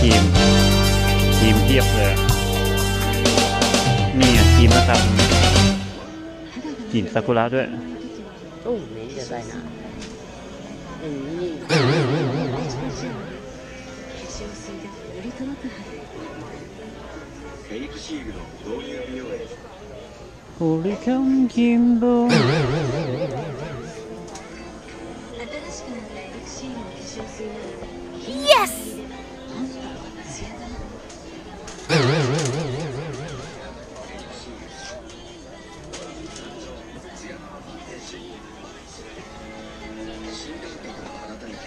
ทีม ทีมเทียบเลยนี่อะทีมนะครับจีนซากุระด้วยตู้นี้จะได้นะโอ้ลิคัมกิมโบ新しくなったエクシールの化粧水なら Yes!